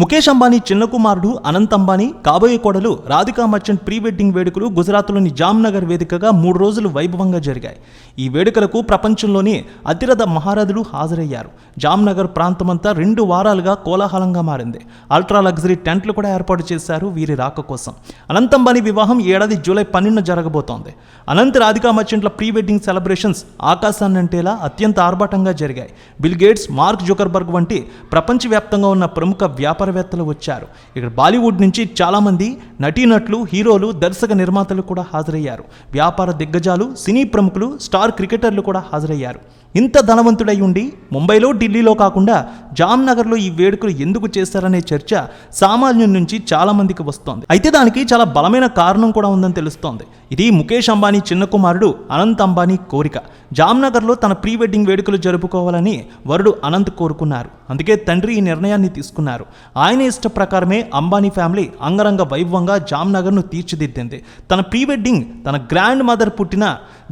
ముఖేష్ అంబానీ చిన్న కుమారుడు అనంత్ అంబానీ కాబోయే కోడలు రాధికా మర్చెంట్ ప్రీ వెడ్డింగ్ వేడుకలు గుజరాత్లోని జామ్నగర్ వేదికగా మూడు రోజులు వైభవంగా జరిగాయి. ఈ వేడుకలకు ప్రపంచంలోని అతిరథ మహారథులు హాజరయ్యారు. జామ్నగర్ ప్రాంతమంతా రెండు వారాలుగా కోలాహలంగా మారింది. అల్ట్రా లగ్జరీ టెంట్లు కూడా ఏర్పాటు చేశారు వీరి రాక కోసం. అనంత్ అంబానీ వివాహం ఏడాది జూలై పన్నెండున జరగబోతోంది. అనంత్ రాధికా మర్చెంట్ల ప్రీ వెడ్డింగ్ సెలబ్రేషన్స్ ఆకాశాన్ని అంటేలా అత్యంత ఆర్భాటంగా జరిగాయి. బిల్ గేట్స్ మార్క్ జుకర్బర్గ్ వంటి ప్రపంచవ్యాప్తంగా ఉన్న ప్రముఖ వ్యాపార వ్యాపారవేత్తలు వచ్చారు. ఇక్కడ బాలీవుడ్ నుంచి చాలామంది నటీనటులు హీరోలు దర్శక నిర్మాతలు కూడా హాజరయ్యారు. వ్యాపార దిగ్గజాలు సినీ ప్రముఖులు స్టార్ క్రికెటర్లు కూడా హాజరయ్యారు. ఇంత ధనవంతుడై ఉండి ముంబైలో ఢిల్లీలో కాకుండా జామ్నగర్లో ఈ వేడుకలు ఎందుకు చేశారనే చర్చ సామాన్యుల నుంచి చాలామందికి వస్తోంది. అయితే దానికి చాలా బలమైన కారణం కూడా ఉందని తెలుస్తోంది. ఇది ముఖేష్ అంబానీ చిన్న కుమారుడు అనంత్ అంబానీ కోరిక. జామ్నగర్లో తన ప్రీ వెడ్డింగ్ వేడుకలు జరుపుకోవాలని వరుడు అనంత్ కోరుకున్నారు. అందుకే తండ్రి ఈ నిర్ణయాన్ని తీసుకున్నారు. ఆయన ఇష్ట ప్రకారమే అంబానీ ఫ్యామిలీ అంగరంగ వైభవంగా జామ్నగర్ను తీర్చిదిద్దింది. తన ప్రీ వెడ్డింగ్ తన గ్రాండ్ మదర్ పుట్టిన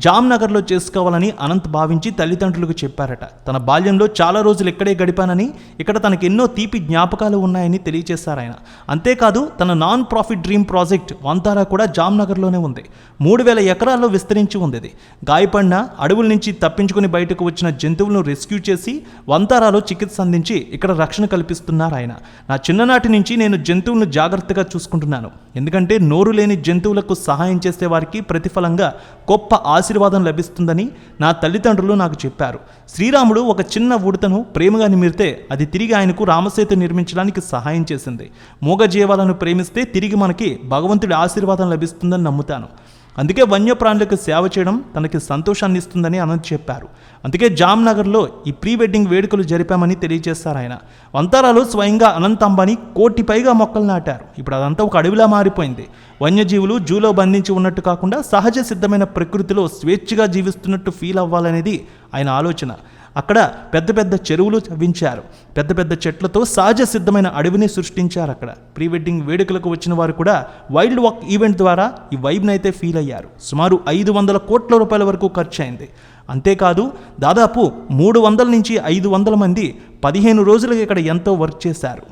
జామ్నగర్లో చేసుకోవాలని అనంత్ భావించి తల్లిదండ్రులకు చెప్పారట. తన బాల్యంలో చాలా రోజులు ఇక్కడే గడిపానని ఇక్కడ తనకు ఎన్నో తీపి జ్ఞాపకాలు ఉన్నాయని తెలియజేశారు ఆయన. అంతేకాదు తన non profit dream project Vantara కూడా జామ్నగర్లోనే ఉంది. మూడు వేల ఎకరాల్లో విస్తరించి ఉంది ఇది గాయపడిన అడవుల నుంచి తప్పించుకుని బయటకు వచ్చిన జంతువులను రెస్క్యూ చేసి వంతారాలో చికిత్స అందించి ఇక్కడ రక్షణ కల్పిస్తున్నారు ఆయన. నా చిన్ననాటి నుంచి నేను జంతువులను జాగ్రత్తగా చూసుకుంటున్నాను. ఎందుకంటే నోరు లేని జంతువులకు సహాయం చేసే వారికి ప్రతిఫలంగా గొప్ప ఆశ ఆశీర్వాదం లభిస్తుందని నా తల్లిదండ్రులు నాకు చెప్పారు. శ్రీరాముడు ఒక చిన్న ఉడతను ప్రేమగా నిమిరితే అది తిరిగి ఆయనకు రామసేతు నిర్మించడానికి సహాయం చేసింది. మూగజీవాలను ప్రేమిస్తే తిరిగి మనకి భగవంతుడి ఆశీర్వాదం లభిస్తుందని నమ్ముతాను. అందుకే వన్యప్రాణులకు సేవ చేయడం తనకి సంతోషాన్ని ఇస్తుందని అనంత్ చెప్పారు. అందుకే జామ్నగర్లో ఈ ప్రీ వెడ్డింగ్ వేడుకలు జరిపామని తెలియజేస్తారు ఆయన. వంతారాలో స్వయంగా అనంత్ అంబానీ కోటి పైగా మొక్కలు నాటారు. ఇప్పుడు అదంతా ఒక అడవిలా మారిపోయింది. వన్యజీవులు జూలో బంధించి ఉన్నట్టు కాకుండా సహజ సిద్ధమైన ప్రకృతిలో స్వేచ్ఛగా జీవిస్తున్నట్టు ఫీల్ అవ్వాలనేది ఆయన ఆలోచన. అక్కడ పెద్ద పెద్ద చెరువులు తవ్వించారు పెద్ద పెద్ద చెట్లతో సహజ సిద్ధమైన అడవిని సృష్టించారు అక్కడ. ప్రీ వెడ్డింగ్ వేడుకలకు వచ్చిన వారు కూడా వైల్డ్ వాక్ ఈవెంట్ ద్వారా ఈ వైబ్ని అయితే ఫీల్ అయ్యారు. సుమారు ఐదు వందల కోట్ల రూపాయల వరకు ఖర్చు అయింది అంతేకాదు దాదాపు మూడు వందల నుంచి ఐదు వందల మంది పదిహేను రోజులుగా ఇక్కడ ఎంతో వర్క్ చేశారు.